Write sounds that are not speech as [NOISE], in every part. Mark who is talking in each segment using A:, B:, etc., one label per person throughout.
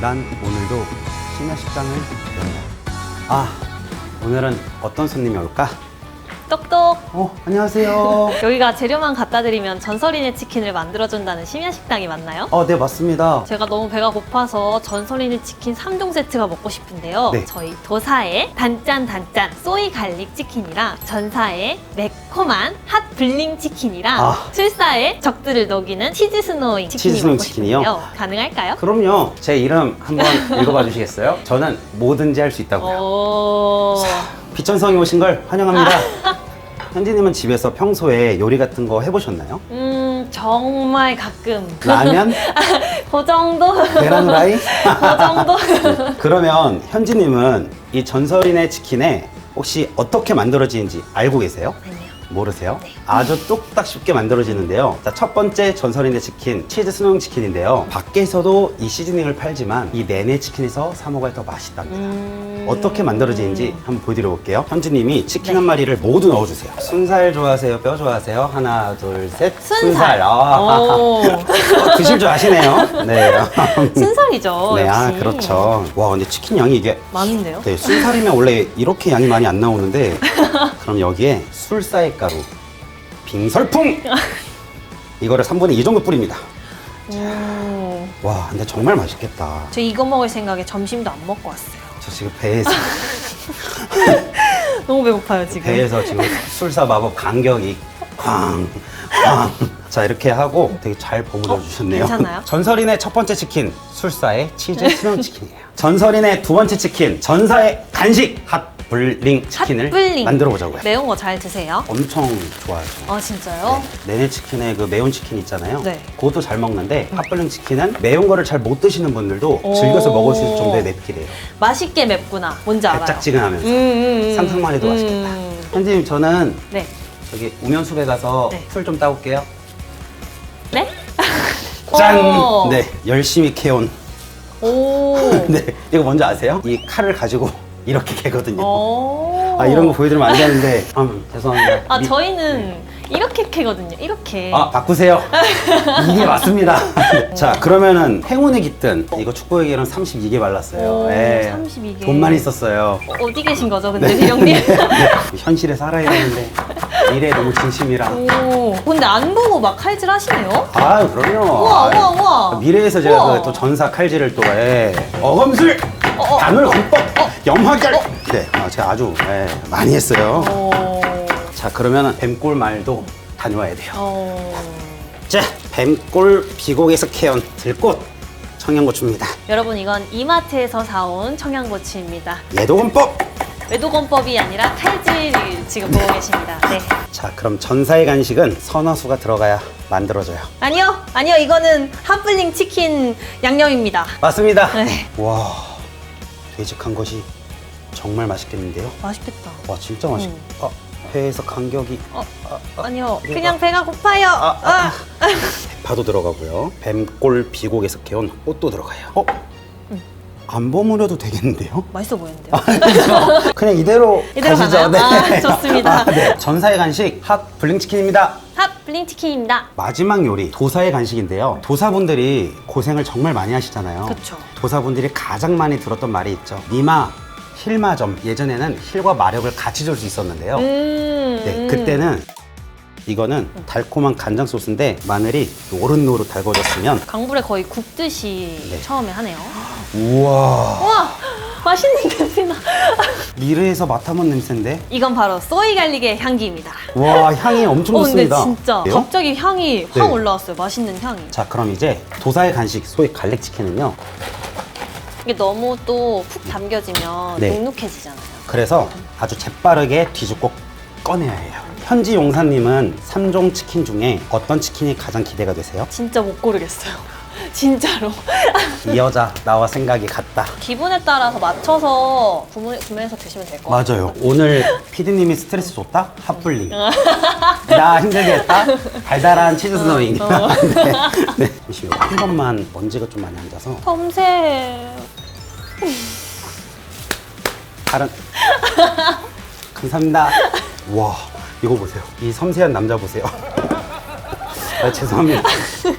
A: 난 오늘도 심야 식당을 연다. 아, 오늘은 어떤 손님이 올까?
B: 똑똑.
A: 어, 안녕하세요. [LAUGHS]
B: 여기가 재료만 갖다 드리면 전설인의 치킨을 만들어준다는 심야 식당이 맞나요?
A: 어, 네, 맞습니다.
B: 제가 너무 배가 고파서 전설인의 치킨 3종 세트가 먹고 싶은데요.
A: 네.
B: 저희 도사의 단짠 단짠 소이 갈릭 치킨이랑 전사의 매콤한 핫 블링 치킨이랑
A: 아.
B: 술사의 적들을 녹이는 치즈 스노잉 치킨이
A: 치즈 스노잉
B: 먹고
A: 치킨이요?
B: 싶은데요. 가능할까요?
A: 그럼요. 제 이름 한번 [LAUGHS] 읽어봐 주시겠어요? 저는 뭐든지 할 수 있다고요.
B: 오.
A: 비천성에 오신 걸 환영합니다. [LAUGHS] 현지님은 집에서 평소에 요리 같은 거 해보셨나요?
B: 음, 정말 가끔.
A: 라면? [LAUGHS]
B: 그 정도?
A: 계란 후라이? [LAUGHS]
B: 그 정도?
A: 그러면 현지님은 이 전설인의 치킨에 혹시 어떻게 만들어지는지 알고 계세요?
B: 아니요.
A: 모르세요? 아주 뚝딱 쉽게 만들어지는데요. 자, 첫 번째 전설인의 치킨, 치즈 스낵 치킨인데요. 밖에서도 이 시즈닝을 팔지만 이 내내 치킨에서 사 먹어야 더 맛있답니다.
B: 음.
A: 어떻게 만들어지는지 한번 보여드려 볼게요. 현주님이 치킨
B: 네.
A: 한 마리를 모두 넣어주세요. 순살 좋아하세요? 뼈 좋아하세요? 하나, 둘, 셋.
B: 순살.
A: 아,
B: 오. [LAUGHS]
A: 어, 드실 줄 아시네요. 네. [LAUGHS]
B: 순살이죠.
A: 네, 아,
B: 역시.
A: 그렇죠. 와, 근데 치킨 양이 이게
B: 많은데요?
A: 네, 순살이면 원래 이렇게 양이 많이 안 나오는데 [LAUGHS] 그럼 여기에 술사의 가루, 빙설풍 이거를 3분의 2 정도 뿌립니다.
B: 오.
A: 와, 근데 정말 맛있겠다.
B: 저 이거 먹을 생각에 점심도 안 먹고 왔어요.
A: 저 지금 배에서 [LAUGHS]
B: 너무 배고파요 지금.
A: 배에서 지금 술사 마법 간격이 쾅, 쾅. 자, 이렇게 하고 되게 잘 버무려
B: 어?
A: 주셨네요.
B: 괜찮아요? [LAUGHS]
A: 전설인의 첫 번째 치킨, 술사의 치즈 스낵 치킨이에요. 전설인의 두 번째 치킨, 전사의 간식 핫 블링 치킨을
B: 핫블링.
A: 만들어 보자고요.
B: 매운 거 잘 드세요?
A: 엄청 좋아하죠.
B: 아 진짜요?
A: 내내 치킨에 그 매운 치킨 있잖아요.
B: 네.
A: 그것도 잘 먹는데 핫블링 치킨은 매운 거를 잘 못 드시는 분들도
B: 오.
A: 즐겨서 먹을 수 있을 정도의 맵기래요.
B: 맛있게 맵구나. 뭔지 알아요.
A: 달짝지근하면서
B: 음, 음, 음.
A: 상상만 해도 맛있겠다.
B: 음.
A: 현진님 저는
B: 네.
A: 저기 우면숲에 가서
B: 네.
A: 풀 좀 따올게요.
B: 네? [LAUGHS]
A: 짠!
B: 오.
A: 네, 열심히 캐온.
B: 오. [LAUGHS]
A: 네, 이거 뭔지 아세요? 이 칼을 가지고 이렇게 캐거든요.
B: 오.
A: 아 이런 거 보여드리면 안 되는데, 음, 죄송합니다.
B: 아
A: 미-
B: 저희는 이렇게 캐거든요. 이렇게.
A: 아 바꾸세요. [LAUGHS] 이게 맞습니다. [LAUGHS] 자 그러면은 행운의 깃든 이거 축구 얘기는 32개 발랐어요.
B: 오,
A: 예.
B: 32 개.
A: 돈만 있었어요.
B: 어, 어디 계신 거죠, 근데 대령님? [LAUGHS]
A: 네, 현실에 살아야 되는데 미래에 너무 진심이라.
B: 오. 근데 안 보고 막 칼질 하시네요?
A: 아 그럼요.
B: 우와, 우와, 우와.
A: 미래에서 제가
B: 우와.
A: 그또 전사 칼질을 또 해. 어검술,
B: 어, 어.
A: 단울 헌법, 염화결. 네, 아, 제가 아주 예, 많이 했어요.
B: 오.
A: 자 그러면은 뱀골 말도 다녀와야 돼요.
B: 어.
A: 자 뱀골 비곡에서 캐온 들꽃 청양고추입니다.
B: 여러분 이건 이마트에서 사온 청양고추입니다.
A: 예도건법.
B: 외도건법이 아니라 칼질을 지금 보고 계십니다. 네.
A: 자 그럼 전사의 간식은 선어수가 들어가야 만들어져요.
B: 아니요, 아니요, 이거는 핫블링 치킨 양념입니다.
A: 맞습니다.
B: 네.
A: 와 되직한 것이 정말 맛있겠는데요.
B: 맛있겠다.
A: 와 진짜 맛있.
B: 음.
A: 아 배에서 간격이
B: 어, 아니요,
A: 이거
B: 그냥 배가 고파요.
A: 아,
B: 아,
A: 아. 파도 들어가고요. 뱀골 비곡에서 캐온 꽃도 들어가요. 어? 안 버무려도 되겠는데요?
B: 맛있어 보이는데요?
A: 그냥 이대로,
B: 이대로
A: 가시죠.
B: 가나요? 아, 좋습니다.
A: 네. 전사의 간식 핫 블링치킨입니다.
B: 핫 블링 치킨입니다.
A: 마지막 요리 도사의 간식인데요. 도사분들이 고생을 정말 많이 하시잖아요.
B: 그쵸.
A: 도사분들이 가장 많이 들었던 말이 있죠. 니마 힐마점 예전에는 힐과 마력을 같이 줄 수 있었는데요.
B: 음.
A: 네, 그때는 이거는 달콤한 간장 소스인데 마늘이 노릇노릇 달궈졌으면
B: 강불에 거의 굽듯이
A: 네.
B: 처음에 하네요.
A: 우와
B: 와, 맛있는 냄새나.
A: 미래에서 맡아본 냄새인데
B: 이건 바로 소이 갈릭의 향기입니다.
A: 와 향이 엄청
B: 어, 근데
A: 좋습니다.
B: 진짜
A: 그래요?
B: 갑자기 향이 확
A: 네.
B: 올라왔어요. 맛있는 향이.
A: 자 그럼 이제 도사의 간식 소위 갈릭 치킨은요.
B: 이게 너무 또 푹 담겨지면
A: 네.
B: 눅눅해지잖아요.
A: 그래서 아주 재빠르게 뒤집고 꺼내야 해요. 현지 용사님은 3종 치킨 중에 어떤 치킨이 가장 기대가 되세요?
B: 진짜 못 고르겠어요. 진짜로.
A: 이 여자 나와 생각이 같다.
B: 기분에 따라서 맞춰서 구매, 구매해서 드시면 될 것 같아요.
A: 맞아요. 오늘 피디님이 스트레스 줬다? 핫블링. 나 힘들게 했다? 달달한 치즈 스노잉.
B: 어. [LAUGHS]
A: 네. 네. 잠시만요. 한 번만 먼지가 좀 많이 앉아서
B: 섬세해.
A: 다른 감사합니다. 와 이거 보세요. 이 섬세한 남자 보세요. 아, 죄송합니다.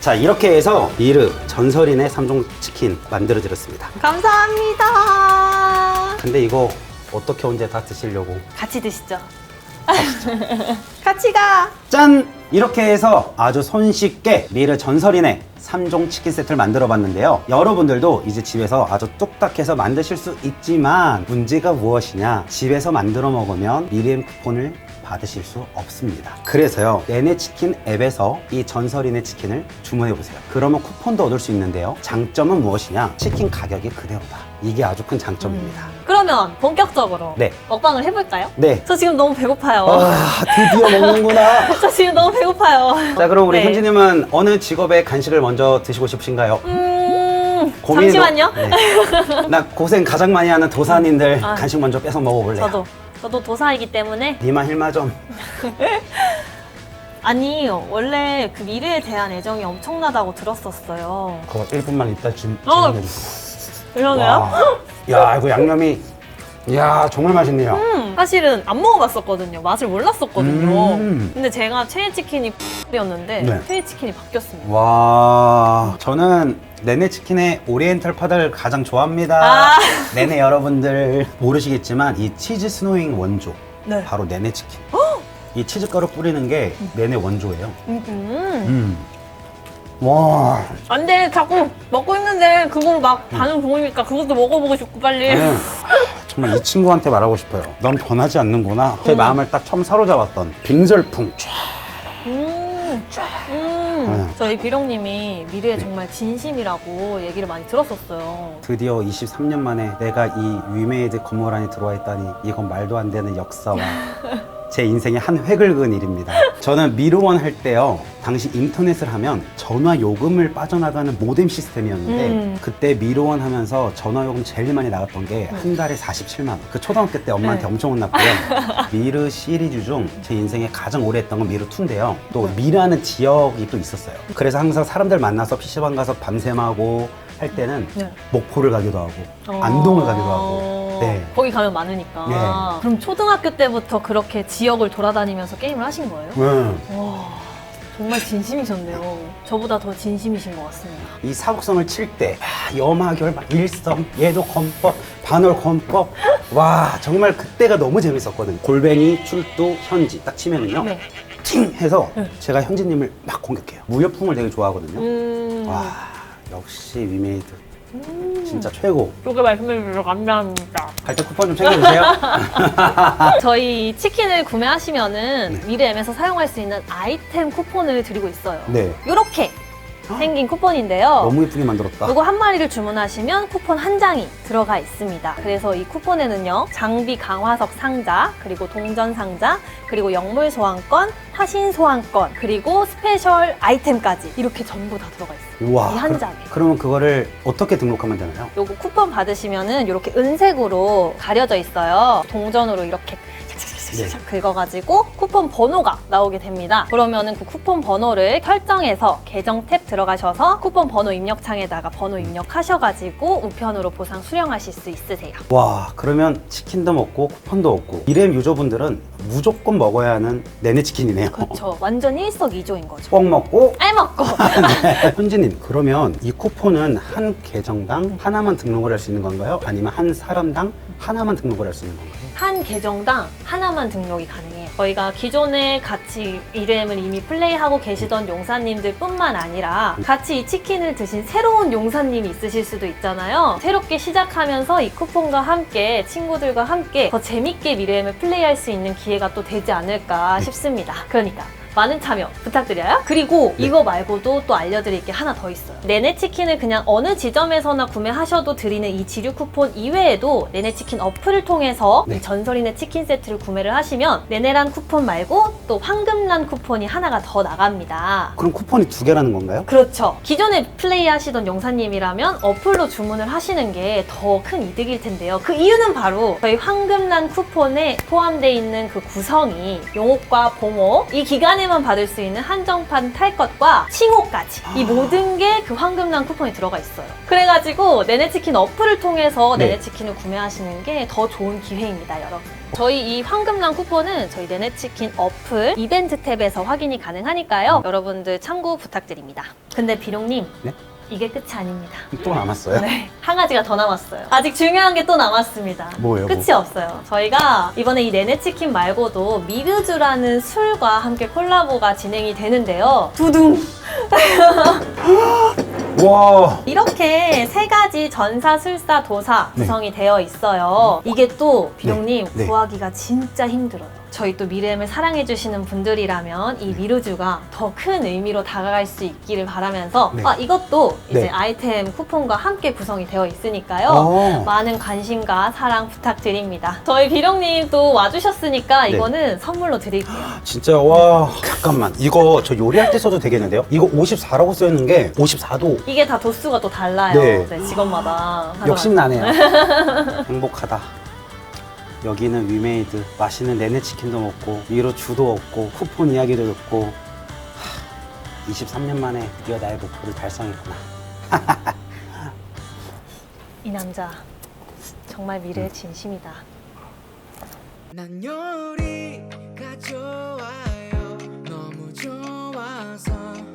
A: 자 이렇게 해서 미르 전설인의 3종 치킨 만들어 드렸습니다.
B: 감사합니다.
A: 근데 이거 어떻게 언제 다 드시려고?
B: 같이 드시죠. [LAUGHS] 같이 가.
A: 짠! 이렇게 해서 아주 손쉽게 미르 전설인의 3종 치킨 세트를 만들어 봤는데요. 여러분들도 이제 집에서 아주 뚝딱해서 만드실 수 있지만 문제가 무엇이냐? 집에서 만들어 먹으면 미리엠 쿠폰을 받으실 수 없습니다. 그래서요, 네네치킨 앱에서 이 전설인의 치킨을 주문해 보세요. 그러면 쿠폰도 얻을 수 있는데요. 장점은 무엇이냐? 치킨 가격이 그대로다. 이게 아주 큰 장점입니다.
B: 그러면 본격적으로
A: 네.
B: 먹방을 해볼까요?
A: 네.
B: 저 지금 너무 배고파요.
A: 아, 드디어 먹는구나. [LAUGHS]
B: 저 지금 너무 배고파요.
A: 자, 그럼 우리
B: 네.
A: 현지님은 어느 직업의 간식을 먼저 드시고 싶으신가요?
B: 음,
A: 고민이
B: 잠시만요.
A: 너- 네. 나 고생 가장 많이 하는 도사님들
B: 아.
A: 간식 먼저 뺏어 먹어볼래요.
B: 저도 저도 도사이기 때문에
A: 니마 힐마 좀. [LAUGHS]
B: 아니 원래 그 미래에 대한 애정이 엄청나다고 들었었어요.
A: 그거 1분만 있다 준.
B: 어. 이러네요.
A: 야, 이거 양념이 야 정말 맛있네요.
B: 음, 사실은 안 먹어봤었거든요. 맛을 몰랐었거든요.
A: 음.
B: 근데 제가 최애 치킨이 였는데
A: 네.
B: 최애 치킨이 바뀌었습니다.
A: 와, 저는 네네 치킨의 오리엔탈 파다를 가장 좋아합니다.
B: 아. [LAUGHS]
A: 네네 여러분들 모르시겠지만 이 치즈 스노잉 원조
B: 네.
A: 바로 네네 치킨. 이 치즈 가루 뿌리는 게 네네 원조예요.
B: 음, 음.
A: 음. 와.
B: 안 돼, 자꾸 먹고 있는데 그걸 막 반응 좋으니까 그것도 먹어보고 싶고 빨리.
A: 저는 [LAUGHS] 정말 이 친구한테 말하고 싶어요. 넌 변하지 않는구나. 제 마음을 딱 처음 사로잡았던 빙설풍. 촤.
B: 음, 음.
A: 네.
B: 저희 비룡님이 미래에 정말 진심이라고 얘기를 많이 들었었어요.
A: 드디어 23년 만에 내가 이 위메이드 건물 안에 들어와 있다니 이건 말도 안 되는 역사와 [LAUGHS] 제 인생의 한 획을 그은 일입니다. 저는 미르원 할 때요. 당시 인터넷을 하면 전화 요금을 빠져나가는 모뎀 시스템이었는데
B: 음.
A: 그때 미르원 하면서 전화 요금 제일 많이 나갔던 게 한 달에 47만 원. 그 초등학교 때 엄마한테
B: 네.
A: 엄청 혼났고요. 미르 시리즈 중 제 인생에 가장 오래 했던 건 미르 2인데요. 또 미라는 지역이 또 있었어요. 그래서 항상 사람들 만나서 PC방 가서 밤샘하고 할 때는
B: 네.
A: 목포를 가기도 하고 안동을 가기도 하고 네.
B: 거기 가면 많으니까.
A: 네.
B: 그럼 초등학교 때부터 그렇게 지역을 돌아다니면서 게임을 하신 거예요?
A: 네.
B: 와, 정말 진심이셨네요. 저보다 더 진심이신 것 같습니다.
A: 이 사국성을 칠 때 염화결 막 일성 예도 건법 반월 건법 와 정말 그때가 너무 재밌었거든 골뱅이 출두 현지 딱 치면은요
B: 네.
A: 팅 해서
B: 네.
A: 제가 현지님을 막 공격해요 무협풍을 되게 좋아하거든요
B: 음,
A: 와 역시 위메이드 진짜 최고
B: 그렇게 말씀해 주셔서 감사합니다.
A: 갈 때 쿠폰 좀 챙겨주세요 [LAUGHS]
B: 저희 치킨을 구매하시면은
A: 네.
B: 미래엠에서 사용할 수 있는 아이템 쿠폰을 드리고 있어요.
A: 네
B: 이렇게 생긴 쿠폰인데요.
A: 너무 예쁘게 만들었다
B: 이거 한 마리를 주문하시면 쿠폰 한 장이 들어가 있습니다. 그래서 이 쿠폰에는요, 장비 강화석 상자, 그리고 동전 상자, 그리고 영물 소환권, 화신 소환권, 그리고 스페셜 아이템까지 이렇게 전부 다 들어가 있어요.
A: 우와
B: 이한
A: 그-
B: 장에.
A: 그 러면 그거를 어떻게 등록하면 되나요?
B: 요거 쿠폰 받으시면은 이렇게 은색으로 가려져 있어요. 동전으로 이렇게 샥샥샥샥 긁어가지고 쿠폰 번호가 나오게 됩니다. 그러면은 그 쿠폰 번호를 설정해서 계정 탭 들어가셔서 쿠폰 번호 입력창에다가 번호 입력하셔가지고 우편으로 보상 수령하실 수 있으세요.
A: 와 그러면 치킨도 먹고 쿠폰도 얻고 이렘 유저분들은 무조건 먹어야 하는 내내 치킨이네요
B: 그렇죠. 완전 일석이조인 거죠.
A: 꼭 먹고
B: 알 먹고. [LAUGHS]
A: 현지님 그러면 이 쿠폰은 한 계정당 하나만 등록을 할 수 있는 건가요? 아니면 한 사람당 하나만 등록을 할 수 있는 건가요?
B: 한 계정당 하나만 등록이 가능해요. 저희가 기존에 같이 이름을 이미 플레이하고 계시던 용사님들 뿐만 아니라 같이 이 치킨을 드신 새로운 용사님이 있으실 수도 있잖아요. 새롭게 시작하면서 이 쿠폰과 함께 친구들과 함께 더 재밌게 미래임을 플레이할 수 있는 기회가 또 되지 않을까 싶습니다. 그러니까 많은 참여 부탁드려요. 그리고
A: 네.
B: 이거 말고도 또 알려드릴 게 하나 더 있어요. 네네 치킨을 그냥 어느 지점에서나 구매하셔도 드리는 이 지류 쿠폰 이외에도 네네 치킨 어플을 통해서
A: 네.
B: 이 전설인의 치킨 세트를 구매를 하시면 네네란 쿠폰 말고 또 황금란 쿠폰이 하나가 더 나갑니다.
A: 그럼 쿠폰이 두 개라는 건가요?
B: 그렇죠. 기존에 플레이하시던 용사님이라면 어플로 주문을 하시는 게 더 큰 이득일 텐데요. 그 이유는 바로 저희 황금란 쿠폰에 포함되어 있는 그 구성이 용옥과 봉옥 이 기간에 만 그때만 받을 수 있는 한정판 탈 것과 칭호까지 이 모든 게 그 황금랑 쿠폰에 들어가 있어요. 그래가지고 네네치킨 어플을 통해서
A: 네.
B: 네네치킨을 구매하시는 게 더 좋은 기회입니다, 여러분. 저희 이 황금랑 쿠폰은 저희 네네치킨 어플 이벤트 탭에서 확인이 가능하니까요. 여러분들 참고 부탁드립니다. 근데 비룡님,
A: 네?
B: 이게 끝이 아닙니다.
A: 또 남았어요?
B: 네, 한 가지가 더 남았어요. 아직 중요한 게 또 남았습니다.
A: 뭐예요, 뭐?
B: 끝이 없어요. 저희가 이번에 이 네네치킨 말고도 미르주라는 술과 함께 콜라보가 진행이 되는데요. 두둥! [LAUGHS]
A: 와.
B: 이렇게 세 가지 전사, 술사, 도사
A: 네.
B: 구성이 되어 있어요. 이게 또 비룡님
A: 네. 네.
B: 구하기가 진짜 힘들어요. 저희 또 미르엠을 사랑해주시는 분들이라면 이 미르주가 더 큰 의미로 다가갈 수 있기를 바라면서
A: 네.
B: 아, 이것도 이제
A: 네.
B: 아이템 쿠폰과 함께 구성이 되어 있으니까요.
A: 어.
B: 많은 관심과 사랑 부탁드립니다. 저희 비룡님 또 와주셨으니까
A: 네.
B: 이거는 선물로 드릴게요. [GASPS]
A: 진짜 와 잠깐만 이거 저 요리할 때 써도 되겠는데요? 이거 54라고 써있는 게 54도
B: 이게 다 도수가 또 달라요.
A: 네.
B: 네, 직원마다.
A: 욕심 나네요 [LAUGHS] 행복하다 여기는 위메이드 맛있는 내내 치킨도 먹고 위로 주도 얻고 쿠폰 이야기도 듣고 23년 만에 드디어 나의 목표를 달성했구나. [LAUGHS]
B: 이 남자 정말 미래의 음. 진심이다.
C: 난 요리가 좋아요. 너무 좋아서.